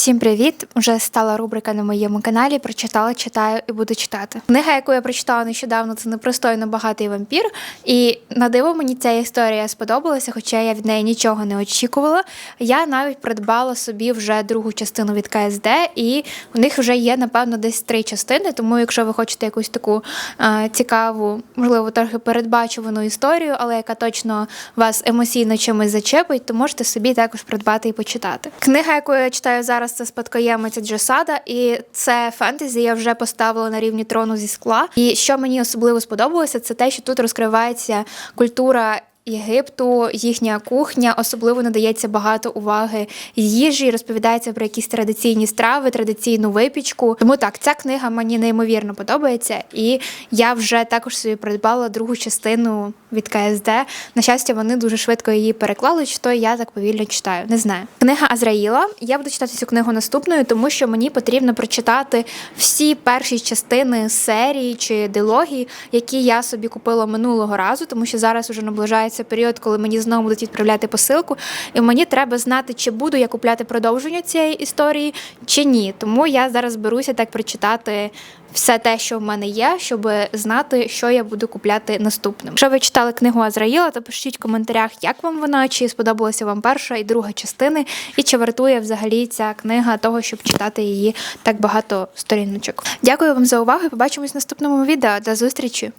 Всім привіт! Уже стала рубрика на моєму каналі. Прочитала, читаю і буду читати. Книга, яку я прочитала нещодавно, це непристойно багатий вампір. І на диво мені ця історія сподобалася, хоча я від неї нічого не очікувала. Я навіть придбала собі вже другу частину від КСД, і у них вже є, напевно, десь три частини. Тому, якщо ви хочете якусь таку е, цікаву, можливо, трохи передбачувану історію, але яка точно вас емоційно чимось зачепить, то можете собі також придбати і почитати. Книга, яку я читаю зараз, це спадкоємиця Джосада, і це фентезі. Я вже поставила на рівні трону зі скла. І що мені особливо сподобалося, це те, що тут розкривається культура. Єгипту, їхня кухня особливо надається багато уваги їжі, розповідається про якісь традиційні страви, традиційну випічку. Тому так, ця книга мені неймовірно подобається, і я вже також собі придбала другу частину від КСД. На щастя, вони дуже швидко її переклали, то я так повільно читаю. Не знаю. Книга Азраїла. Я буду читати цю книгу наступною, тому що мені потрібно прочитати всі перші частини серії чи дилогії, які я собі купила минулого разу, тому що зараз вже наближається період, коли мені знову будуть відправляти посилку, і мені треба знати, чи буду я купляти продовження цієї історії, чи ні. Тому я зараз беруся так прочитати все те, що в мене є, щоб знати, що я буду купляти наступним. Якщо ви читали книгу Азраїла, то пишіть в коментарях, як вам вона, чи сподобалася вам перша і друга частини, і чи вартує взагалі ця книга того, щоб читати її так багато сторіночок. Дякую вам за увагу. і Побачимось в наступному відео. До зустрічі!